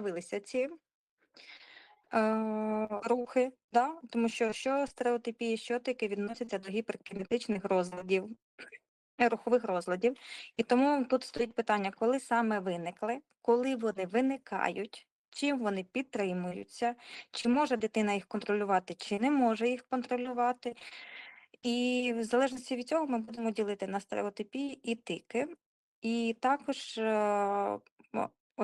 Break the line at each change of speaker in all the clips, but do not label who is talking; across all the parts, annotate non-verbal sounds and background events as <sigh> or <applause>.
з'явилися ці е, рухи, да? тому що що стереотипії, що тики відносяться до гіперкінетичних розладів, е, рухових розладів. І тому тут стоїть питання, коли саме виникли, коли вони виникають, чим вони підтримуються, чи може дитина їх контролювати, чи не може їх контролювати. І в залежності від цього ми будемо ділити на стереотипії і тики. І також е,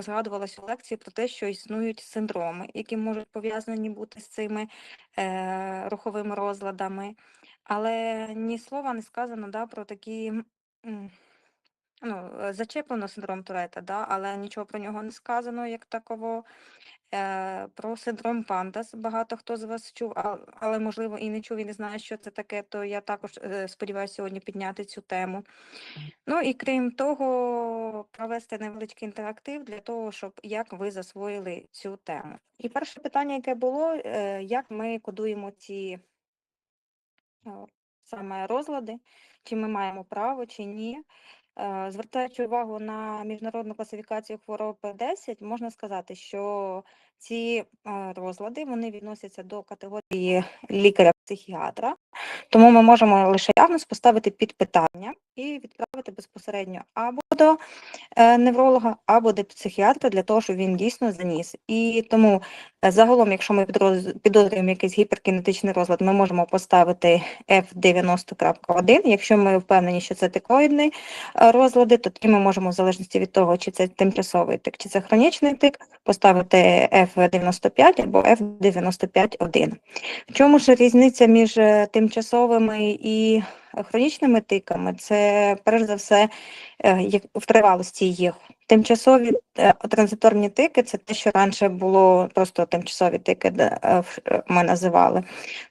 згадувалось у лекції про те, що існують синдроми, які можуть пов'язані бути з цими е, руховими розладами. Але ні слова не сказано да, про такі. Ну, е, зачеплено синдром Турета, да, але нічого про нього не сказано як таково. Е, про синдром Пандас багато хто з вас чув, а- але можливо і не чув, і не знає, що це таке, то я також е, сподіваюся сьогодні підняти цю тему. Ну і крім того, провести невеличкий інтерактив для того, щоб як ви засвоїли цю тему. І перше питання, яке було, е, як ми кодуємо ці саме розлади, чи ми маємо право, чи ні. Е, Звертаючи увагу на міжнародну класифікацію хвороб 10, можна сказати, що ці е, розлади вони відносяться до категорії лікаря-психіатра, тому ми можемо лише явно поставити під питання і відправити безпосередньо або до е, невролога, або до психіатра для того, щоб він дійсно заніс. І тому е, загалом, якщо ми підозрюємо якийсь гіперкінетичний розлад, ми можемо поставити F90.1. Якщо ми впевнені, що це тикоїдний е, розлади, то ми можемо, в залежності від того, чи це тимчасовий тик, чи це хронічний тик, поставити F95 або F95.1. В чому ж різниця між тимчасовими і хронічними тиками? Це перш за все е, в тривалості їх. Тимчасові е, транзиторні тики це те, що раніше було просто тимчасові тики, е, ми називали,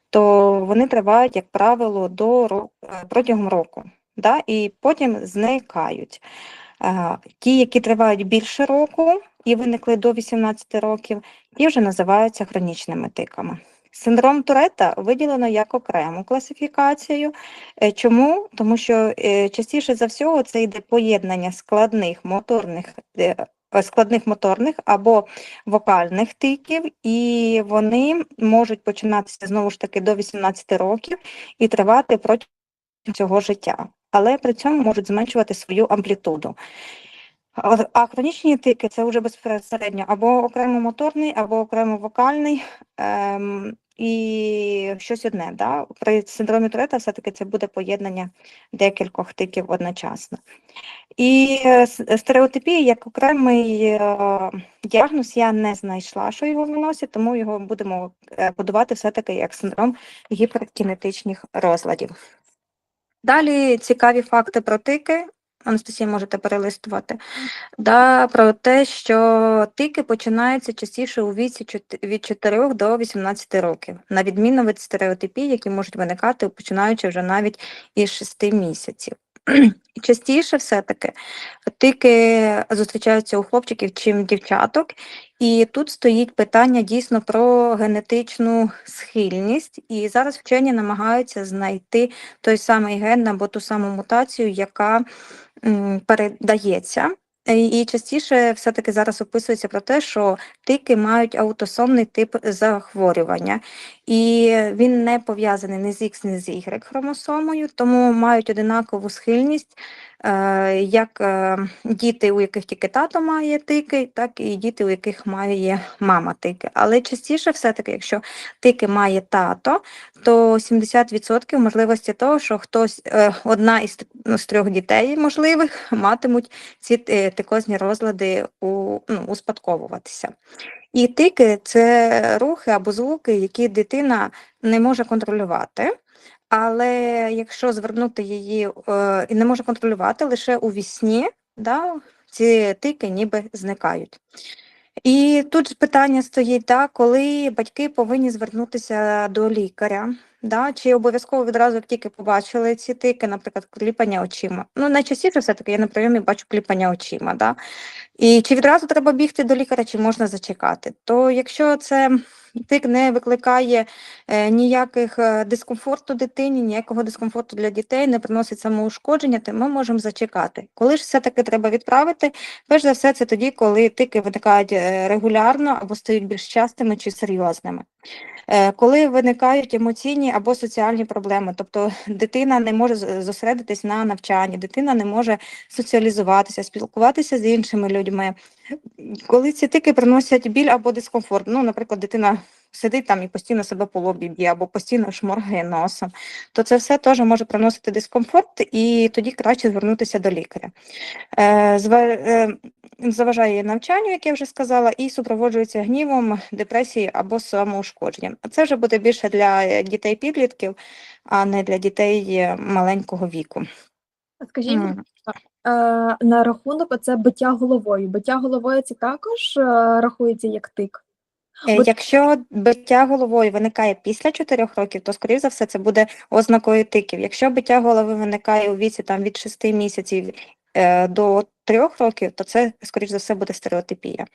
то вони тривають, як правило, до ро- протягом року, да? і потім зникають. Ті, які тривають більше року і виникли до 18 років, ті вже називаються хронічними тиками. Синдром Турета виділено як окрему класифікацію. Е, Чому? Тому що е, частіше за всього це йде поєднання складних моторних е, складних моторних або вокальних тиків, і вони можуть починатися знову ж таки до 18 років і тривати протягом цього життя, але при цьому можуть зменшувати свою амплітуду. А хронічні тики це вже безпосередньо або окремо моторний, або окремо вокальний. Ем, і щось одне, да? При синдромі Турета все-таки це буде поєднання декількох тиків одночасно. І е, стереотипія як окремий е, діагноз я не знайшла, що його виносить, тому його будемо е, кодувати все-таки як синдром гіперкінетичних розладів. Далі цікаві факти про тики. Анастасія, можете перелистувати. Да, про те, що тики починаються частіше у віці від 4 до 18 років, на відміну від стереотипій, які можуть виникати починаючи вже навіть із 6 місяців. Частіше все-таки тики зустрічаються у хлопчиків чим дівчаток, і тут стоїть питання дійсно про генетичну схильність. І зараз вчені намагаються знайти той самий ген або ту саму мутацію, яка передається. І частіше все-таки зараз описується про те, що тики мають аутосомний тип захворювання, і він не пов'язаний ні з X, ні з Y хромосомою, тому мають одинакову схильність, як е, діти, у яких тільки тато має тики, так і діти, у яких має мама тики. Але частіше все-таки, якщо тики має тато, то 70% можливості того, що хтось е, одна із ну, з трьох дітей можливих матимуть ці е, тикозні розлади у, ну, успадковуватися. І тики це рухи або звуки, які дитина не може контролювати. Але якщо звернути її е, і не може контролювати лише у вісні, да, ці тики ніби зникають. І тут питання стоїть, да, коли батьки повинні звернутися до лікаря, да, чи обов'язково відразу, як тільки побачили ці тики, наприклад, кліпання очима. Ну, найчастіше все-таки я на прийомі бачу кліпання очима, да. І чи відразу треба бігти до лікаря, чи можна зачекати? То якщо це тик не викликає е, ніяких е, дискомфорту дитині, ніякого дискомфорту для дітей, не приносить самоушкодження, то ми можемо зачекати. Коли ж все-таки треба відправити, перш за все, це тоді, коли тики виникають е, регулярно або стають більш частими чи серйозними. Е, Коли виникають емоційні або соціальні проблеми, тобто дитина не може зосередитись на навчанні, дитина не може соціалізуватися, спілкуватися з іншими людьми. Коли ці тики приносять біль або дискомфорт, ну, наприклад, дитина сидить там і постійно себе по лобі б'є, або постійно шморгає носом, то це все теж може приносити дискомфорт, і тоді краще звернутися до лікаря. Е, е, Заважає навчанню, як я вже сказала, і супроводжується гнівом, депресією або самоушкодженням. Це вже буде більше для дітей-підлітків, а не для дітей е, маленького віку.
Скажіть, Е, на рахунок оце биття головою. Биття головою це також е, рахується як тик.
Е, Якщо биття головою виникає після 4 років, то, скоріш за все, це буде ознакою тиків. Якщо биття голови виникає у віці там, від 6 місяців до 3 років, то це, скоріш за все, буде стереотипія.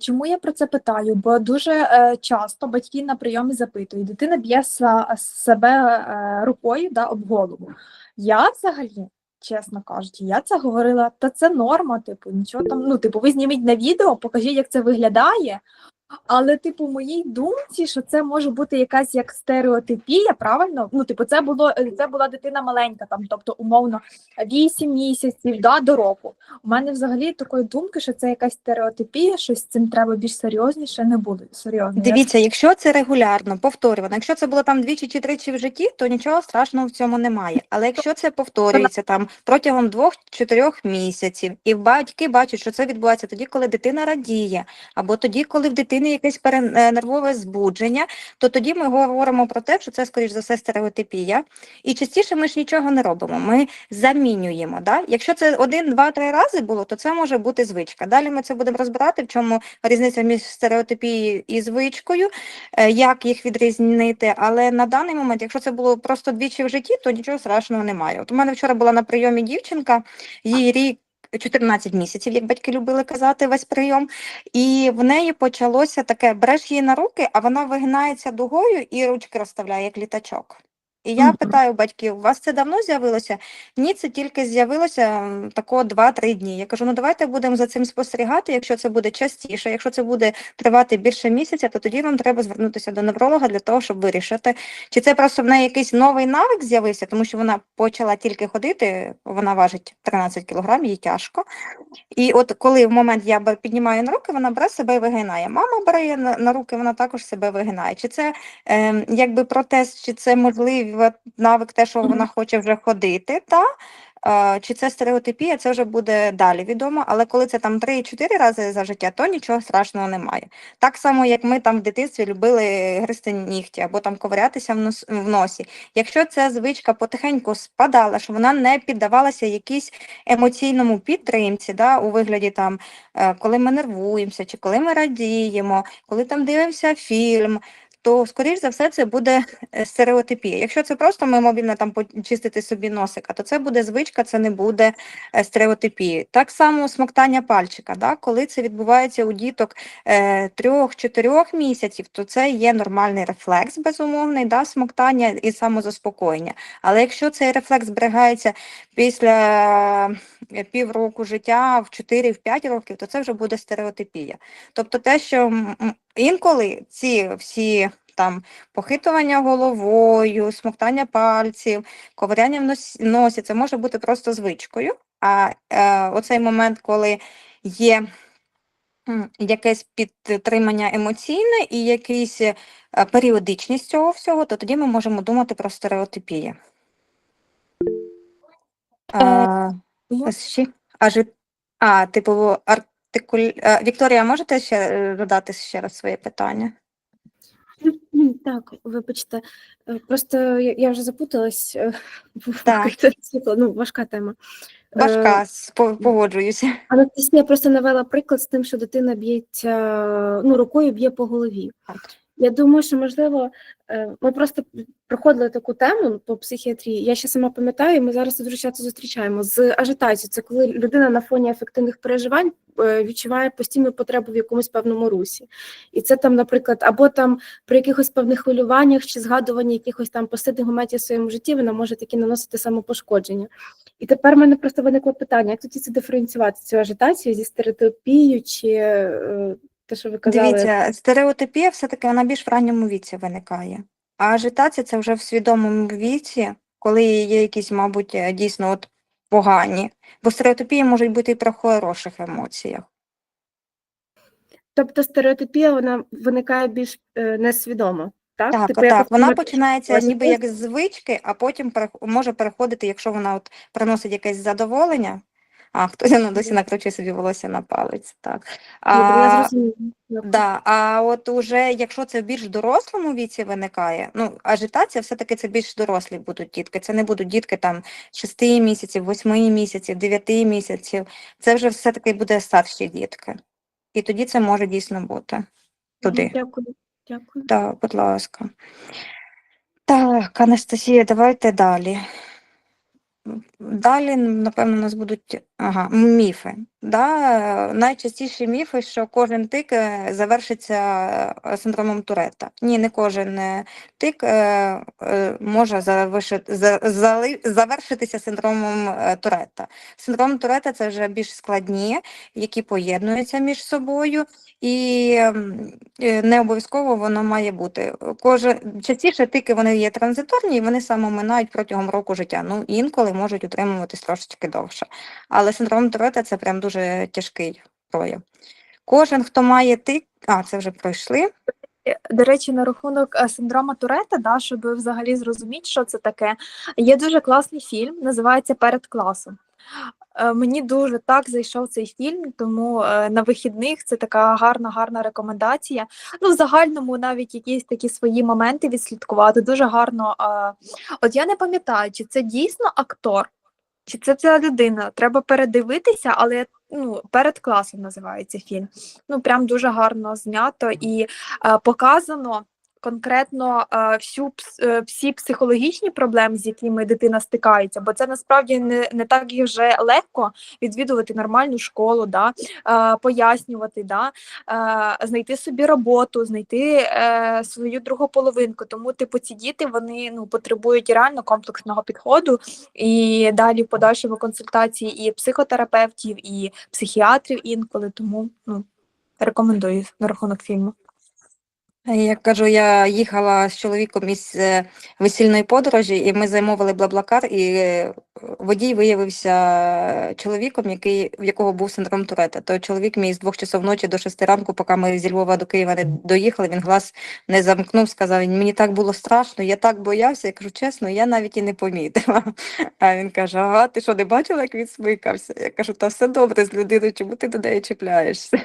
Чому я про це питаю? Бо дуже часто батьки на прийомі запитують, дитина б'є себе рукою да, об голову. Я взагалі, чесно кажучи, я це говорила, та це норма, типу, нічого там, ну, типу, ви зніміть на відео, покажіть, як це виглядає. Але, типу, моїй думці, що це може бути якась як стереотипія, правильно? Ну, типу, це було е, це була дитина маленька, там, тобто, умовно, 8 місяців да, до року. У мене взагалі такої думки, що це якась стереотипія, щось з цим треба більш серйозніше не буде. Серйозно.
Дивіться, якщо це регулярно, повторювано, якщо це було там двічі чи тричі в житті, то нічого страшного в цьому немає. Але якщо це повторюється там протягом двох-чотирьох місяців, і батьки бачать, що це відбувається тоді, коли дитина радіє, або тоді, коли в дитини якесь пере- е, збудження, то тоді ми говоримо про те, що це, скоріш за все, стереотипія. І частіше ми ж нічого не робимо. Ми замінюємо. Да? Якщо це один, два, три рази було, то це може бути звичка. Далі ми це будемо розбирати, в чому різниця між стереотипією і звичкою, е, як їх відрізнити. Але на даний момент, якщо це було просто двічі в житті, то нічого страшного немає. От у мене вчора була на прийомі дівчинка, їй рік. 14 місяців, як батьки любили казати, весь прийом, і в неї почалося таке: береш її на руки, а вона вигинається дугою і ручки розставляє як літачок. І я питаю батьків: у вас це давно з'явилося? Ні, це тільки з'явилося тако 2-3 дні. Я кажу: ну давайте будемо за цим спостерігати. Якщо це буде частіше, якщо це буде тривати більше місяця, то тоді вам треба звернутися до невролога для того, щоб вирішити, чи це просто в неї якийсь новий навик з'явився, тому що вона почала тільки ходити, вона важить 13 кілограм, їй тяжко. І от коли в момент я піднімаю на руки, вона бере себе і вигинає. Мама бере на, руки, вона також себе вигинає. Чи це ем, якби протест, чи це можливий навик, те, що вона хоче вже ходити, та? Е, Чи це стереотипія, це вже буде далі відомо, але коли це там 3-4 рази за життя, то нічого страшного немає. Так само, як ми там в дитинстві любили гризти нігті або там ковирятися в, нос, в носі. Якщо ця звичка потихеньку спадала, що вона не піддавалася якійсь емоційному підтримці, да, у вигляді там, е, коли ми нервуємося, чи коли ми радіємо, коли там дивимося фільм, то, скоріш за все, це буде е, стереотипія. Якщо це просто ми мобільно там почистити собі носика, то це буде звичка, це не буде е, стереотипії. Так само смоктання пальчика, да? коли це відбувається у діток е, трьох-чотирьох місяців, то це є нормальний рефлекс, безумовний, да? смоктання і самозаспокоєння. Але якщо цей рефлекс зберігається після півроку життя в 4-5 років, то це вже буде стереотипія. Тобто те, що інколи ці всі там похитування головою, смоктання пальців, ковиряння в нос- носі, це може бути просто звичкою. А е, оцей момент, коли є якесь підтримання емоційне і якийсь е, періодичність цього всього, то тоді ми можемо думати про стереотипію. А, ще, а, а, типу, артикуль... Вікторія, можете ще е, додати ще раз своє питання? <clears throat>
Так, вибачте, е, просто я, я вже запуталась. е, <laughs>
Так. <laughs>
ну, важка тема. Е,
Важка, погоджуюся.
Анастасія просто навела приклад з тим, що дитина б'ється, ну, рукою б'є по голові.
Так.
Я думаю, що можливо, е, ми просто проходили таку тему по психіатрії. Я ще сама пам'ятаю, ми зараз дуже часто зустрічаємо з ажитацією. Це коли людина на фоні ефективних переживань е, відчуває постійну потребу в якомусь певному русі. І це там, наприклад, або там при якихось певних хвилюваннях чи згадуванні якихось там посидних моментів в своєму житті, вона може таки наносити самопошкодження. І тепер в мене просто виникло питання: як тоді це диференціювати цю ажитацію зі стереотипією чи е, те, що ви казали?
Дивіться, стереотипія все-таки вона більш в ранньому віці виникає. А ажитація це вже в свідомому віці, коли є якісь, мабуть, е, дійсно от погані. Бо стереотипії можуть бути і при хороших емоціях.
Тобто стереотипія вона виникає більш е, несвідомо, так?
Так,
Типу,
так. Вона починається
ось
ніби
ось-
як з звички, а потім може переходити, якщо вона от приносить якесь задоволення. А хтось ну, досі накручує собі волосся на палець. Так. А, Да, а от уже якщо це в більш дорослому віці виникає, ну ажитація все-таки це більш дорослі будуть дітки. Це не будуть дітки там 6 місяців, 8 місяців, 9 місяців. Це вже все-таки буде старші дітки. І тоді це може дійсно бути туди.
Дякую. Дякую.
Так, будь ласка. Так, Анастасія, давайте далі. Далі, напевно, у нас будуть ага, міфи. Да? Найчастіші міфи, що кожен тик е, завершиться е, синдромом Туретта. Ні, не кожен е, тик може завершитися синдромом Туретта. Синдром Туретта це вже більш складні, які поєднуються між собою, і не обов'язково воно має бути. Кожен частіше тики вони є транзиторні, і вони самоминають протягом року життя. Ну інколи можуть утримуватись трошечки довше. Але синдром Туретта це прям дуже тяжкий прояв. Кожен, хто має тик, а це вже пройшли.
Е, До речі, на рахунок е, синдрома Туретта, да, щоб взагалі зрозуміти, що це таке, є дуже класний фільм, називається Перед класом. Е, Мені дуже так зайшов цей фільм, тому на вихідних це така гарна, гарна рекомендація. Ну, в загальному навіть якісь такі свої моменти відслідкувати. Дуже гарно. От я не пам'ятаю, чи це дійсно актор, чи це ця людина. Треба передивитися, але ну, перед класом називається фільм. Ну, прям дуже гарно знято і е, показано конкретно е, всю е, всі психологічні проблеми, з якими дитина стикається, бо це насправді не, не так і вже легко відвідувати нормальну школу, да, е, пояснювати, да, знайти собі роботу, знайти свою другу половинку. Тому, типу, ці діти вони ну, потребують реально комплексного підходу і далі в подальшому консультації і психотерапевтів, і психіатрів інколи. Тому ну, рекомендую на рахунок фільму.
Я кажу, я їхала з чоловіком із е, весільної подорожі, і ми замовили Блаблакар, і е, водій виявився чоловіком, який, в якого був синдром Туретта. То чоловік мій з двох часов ночі до шести ранку, поки ми зі Львова до Києва не доїхали, він глаз не замкнув, сказав, «Він, мені так було страшно, я так боявся, я кажу, чесно, я навіть і не помітила. А він каже, ага, ти що, не бачила, як він смикався? Я кажу, та все добре з людиною, чому ти до неї чіпляєшся?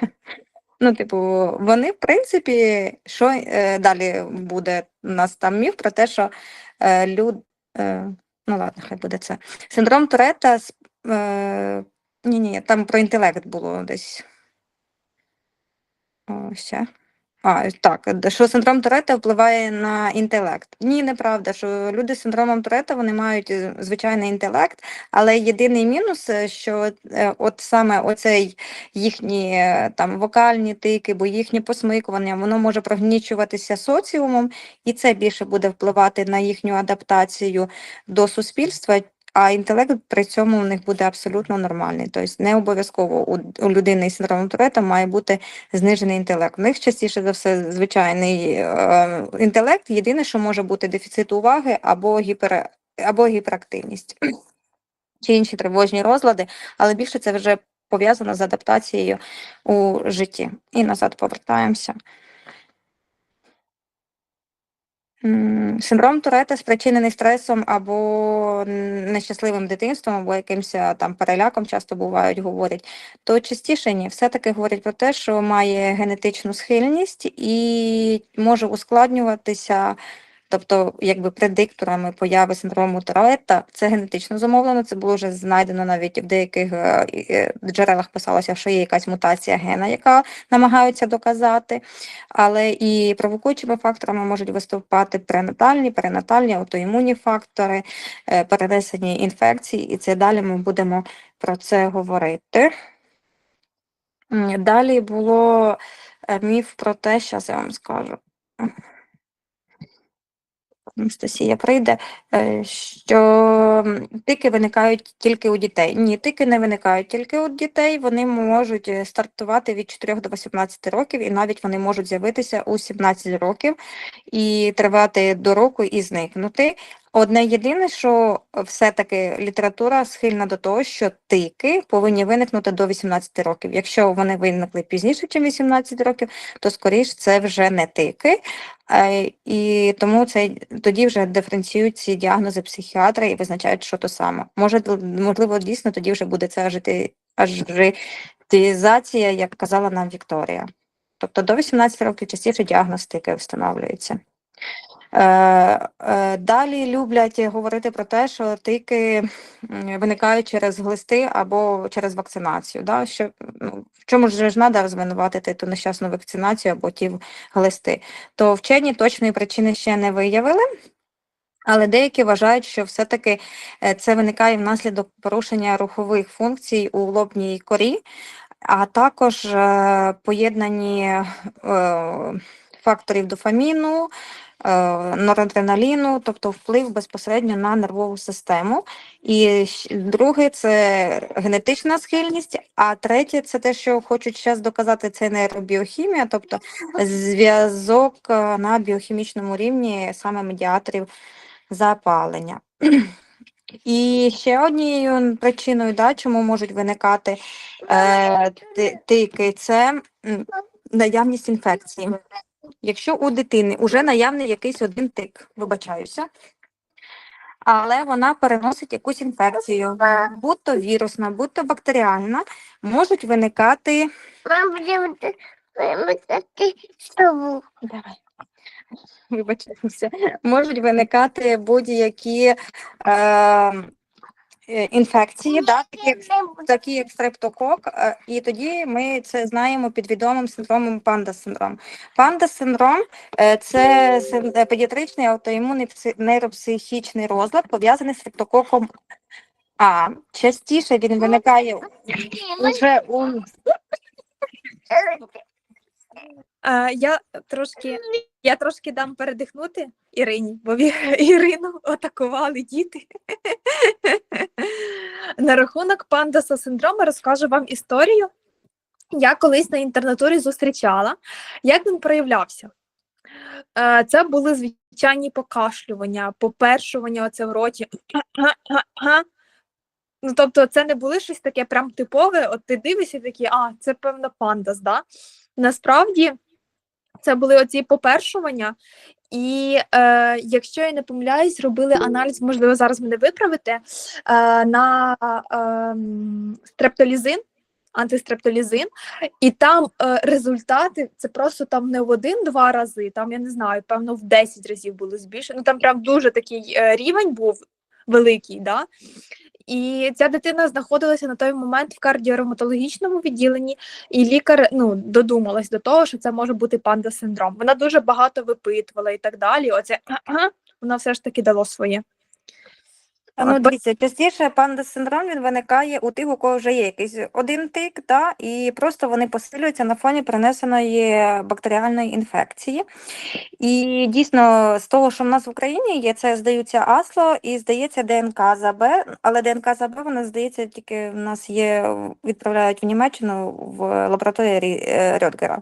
Ну, типу, вони, в принципі, що е, далі буде у нас там міф про те, що е, люд... Е, ну ладно, хай буде це. Синдром Туретта, е, ні, ні, там про інтелект було десь. Ось. А, так, що синдром Туретта впливає на інтелект. Ні, неправда, що люди з синдромом Туретта вони мають е, звичайний інтелект, але єдиний мінус, е, що е, от саме оцей їхні е, там вокальні тики, бо їхнє посмикування, воно може прогнічуватися соціумом, і це більше буде впливати на їхню адаптацію до суспільства. А інтелект при цьому у них буде абсолютно нормальний. Тобто не обов'язково у, людини з синдромом Туретта має бути знижений інтелект. У них частіше за все звичайний е, інтелект. Єдине, що може бути дефіцит уваги або гіпер, або гіперактивність чи інші тривожні розлади, але більше це вже пов'язано з адаптацією у житті. І назад повертаємося. Синдром Турета спричинений стресом або нещасливим дитинством, або якимось там переляком, часто бувають, говорять, то частіше ні. Все-таки говорять про те, що має генетичну схильність і може ускладнюватися тобто якби предикторами появи синдрому Туретта, це генетично зумовлено. Це було вже знайдено навіть в деяких е, е, джерелах писалося, що є якась мутація гена, яка намагаються доказати. Але і провокуючими факторами можуть виступати пренатальні, перинатальні, аутоімунні фактори, е, перенесені інфекції, і це далі ми будемо про це говорити. Далі було міф про те, зараз я вам скажу. Анастасія прийде, е, що тики виникають тільки у дітей. Ні, тики не виникають тільки у дітей, вони можуть е, стартувати від 4 до 18 років, і навіть вони можуть з'явитися у 17 років і тривати до року і зникнути. Одне єдине, що все-таки література схильна до того, що тики повинні виникнути до 18 років. Якщо вони виникли пізніше, ніж 18 років, то скоріш це вже не тики. Е, І тому це тоді вже диференціюють ці діагнози психіатри і визначають, що то саме. Може, можливо, дійсно тоді вже буде ажити- ажитизація, як казала нам Вікторія. Тобто до 18 років частіше діагностики встановлюється. Е, е, Далі люблять говорити про те, що тики виникають через глисти або через вакцинацію. Да? Що, ну, в чому ж треба звинуватити ту нещасну вакцинацію або ті глисти? То вчені точної причини ще не виявили. Але деякі вважають, що все-таки е, це виникає внаслідок порушення рухових функцій у лобній корі, а також поєднані факторів дофаміну, норадреналіну, тобто вплив безпосередньо на нервову систему. І друге це генетична схильність, а третє це те, що хочуть зараз доказати, це нейробіохімія, тобто зв'язок е, на біохімічному рівні саме медіаторів запалення. І ще однією причиною, да, чому можуть виникати е, тики, це наявність інфекції. Якщо у дитини вже наявний якийсь один тик, вибачаюся, але вона переносить якусь інфекцію, будь то вірусна, будь то бактеріальна, можуть виникати. Давай. Вибачаюся, можуть виникати будь-які е, інфекції, да, такі, як такі як стрептокок, е, і тоді ми це знаємо під відомим синдромом панда-синдром. Панда-синдром е, це е, педіатричний аутоімунний нейропсихічний розлад, пов'язаний з стрептококом А. Частіше він виникає уже у
Е, я трошки, я трошки дам передихнути Ірині, бо <laughs> Ірину атакували діти. <laughs> На рахунок пандаса синдрому розкажу вам історію. Я колись на інтернатурі зустрічала, як він проявлявся. Це були звичайні покашлювання, попершування оце в роті. <clears throat> Ну, тобто, це не було щось таке прям типове. От ти дивишся такі, а, це певно пандас, да? Насправді це були оці попершування. І е, якщо я не помиляюсь, робили аналіз, можливо, зараз мене виправите, е, на е, стрептолізин, антистрептолізин, і там е, результати це просто там не в один-два рази, там я не знаю, певно, в 10 разів було збільшено. Там прям дуже такий е, рівень був великий. Да? І ця дитина знаходилася на той момент в кардіорематологічному відділенні, і лікар ну, додумалась до того, що це може бути панда-синдром. Вона дуже багато випитувала і так далі. Оце <clears throat> вона все ж таки дало своє.
Ну, дивіться, частіше панда-синдром він виникає у тих, у кого вже є якийсь один тик, да, і просто вони посилюються на фоні перенесеної бактеріальної інфекції. І дійсно, з того, що в нас в Україні є, це здаються АСЛО і здається ДНК ЗАБ, але ДНК ЗАБ, вона здається, тільки в нас є, відправляють в Німеччину в лабораторії е, Рьотгера.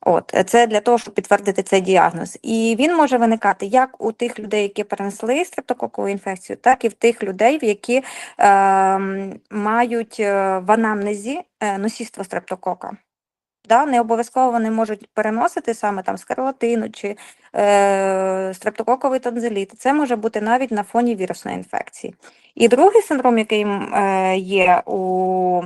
От е, це для того, щоб підтвердити цей діагноз. І він може виникати як у тих людей, які перенесли стрептококову інфекцію, так і в тих людей, які е, мають в анамнезі е, носійство стрептокока. Да, не обов'язково вони можуть переносити саме там скарлатину чи е, стрептококовий тонзиліт. Це може бути навіть на фоні вірусної інфекції. І другий синдром, який е, є у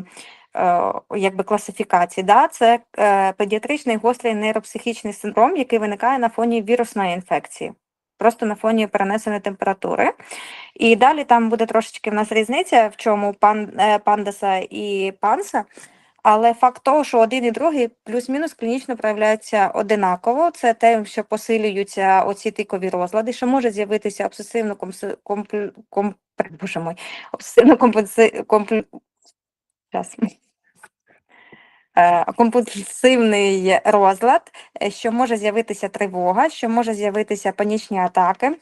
якби класифікації, да, це е, педіатричний гострий нейропсихічний синдром, який виникає на фоні вірусної інфекції. просто на фоні перенесеної температури. І далі там буде трошечки в нас різниця, в чому пан, е, пандаса і панса. Але факт того, що один і другий плюс-мінус клінічно проявляються одинаково, це те, що посилюються оці тикові розлади, що може з'явитися обсесивно комплю... ком... Боже мой, Щас. Е, компульсивний розлад, е, що може з'явитися тривога, що може з'явитися панічні атаки.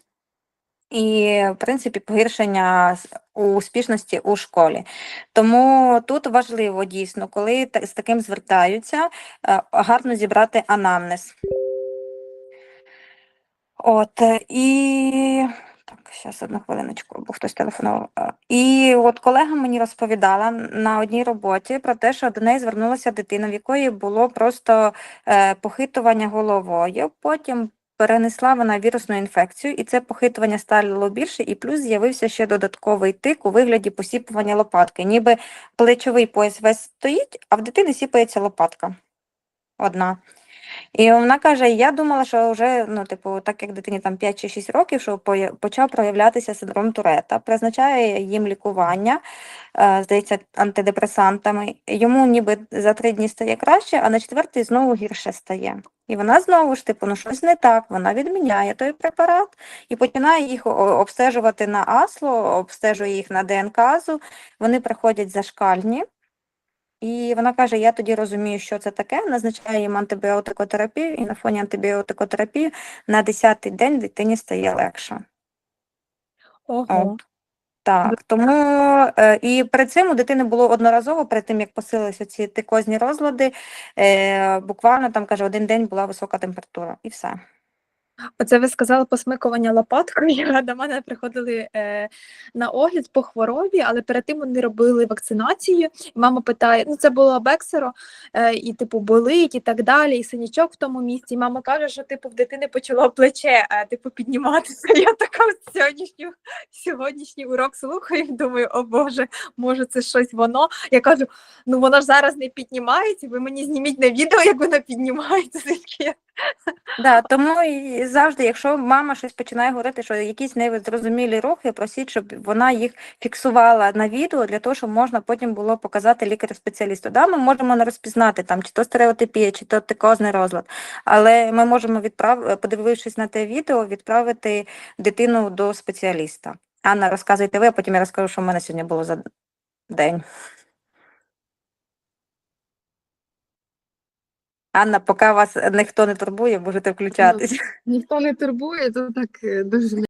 І, в принципі, погіршення успішності у школі. Тому тут важливо дійсно, коли з таким звертаються, е, гарно зібрати анамнез. От і зараз одну хвилиночку, бо хтось телефонував. І от колега мені розповідала на одній роботі про те, що до неї звернулася дитина, в якої було просто е, похитування головою. Потім перенесла вона вірусну інфекцію, і це похитування стало більше, і плюс з'явився ще додатковий тик у вигляді посіпування лопатки. Ніби плечовий пояс весь стоїть, а в дитини сіпається лопатка. Одна. І вона каже: я думала, що вже, ну, типу, так як дитині там 5 чи 6 років, що почав проявлятися синдром Турета, призначає їм лікування, е, здається, антидепресантами. Йому ніби за три дні стає краще, а на четвертий знову гірше стає. І вона знову ж типу, ну щось не так. Вона відміняє той препарат і починає їх обстежувати на асло, обстежує їх на ДНК-зу. Вони приходять зашкальні. І вона каже: Я тоді розумію, що це таке, назначає їм антибіотикотерапію, і на фоні антибіотикотерапії на 10-й день дитині стає легше.
Ого.
Так, тому е, і перед цим у дитини було одноразово, перед тим як посилилися ці тикозні розлади, е, буквально там каже, один день була висока температура, і все.
Оце ви сказали посмикування лопаткою. До мене приходили е, на огляд по хворобі, але перед тим вони робили вакцинацію. Мама питає: ну це було бексеро, е, і типу болить, і так далі, і синячок в тому місці. І мама каже, що типу в дитини почало плече, е, типу підніматися. Я така сьогоднішню сьогоднішній урок слухаю. і Думаю, о Боже, може це щось воно. Я кажу: ну воно ж зараз не піднімається. Ви мені зніміть на відео, як воно піднімається. <laughs>
Да, тому і завжди, якщо мама щось починає говорити, що якісь незрозумілі рухи, просіть, щоб вона їх фіксувала на відео для того, щоб можна потім було показати лікарю-спеціалісту. Да, ми можемо не розпізнати там, чи то стереотипія, чи то тикозний розлад, але ми можемо відправ... подивившись на те відео, відправити дитину до спеціаліста. Анна, розказуйте ви, а потім я розкажу, що в мене сьогодні було за день. Анна, поки вас ніхто не турбує, можете включатись.
Ніхто не турбує, то так е, дуже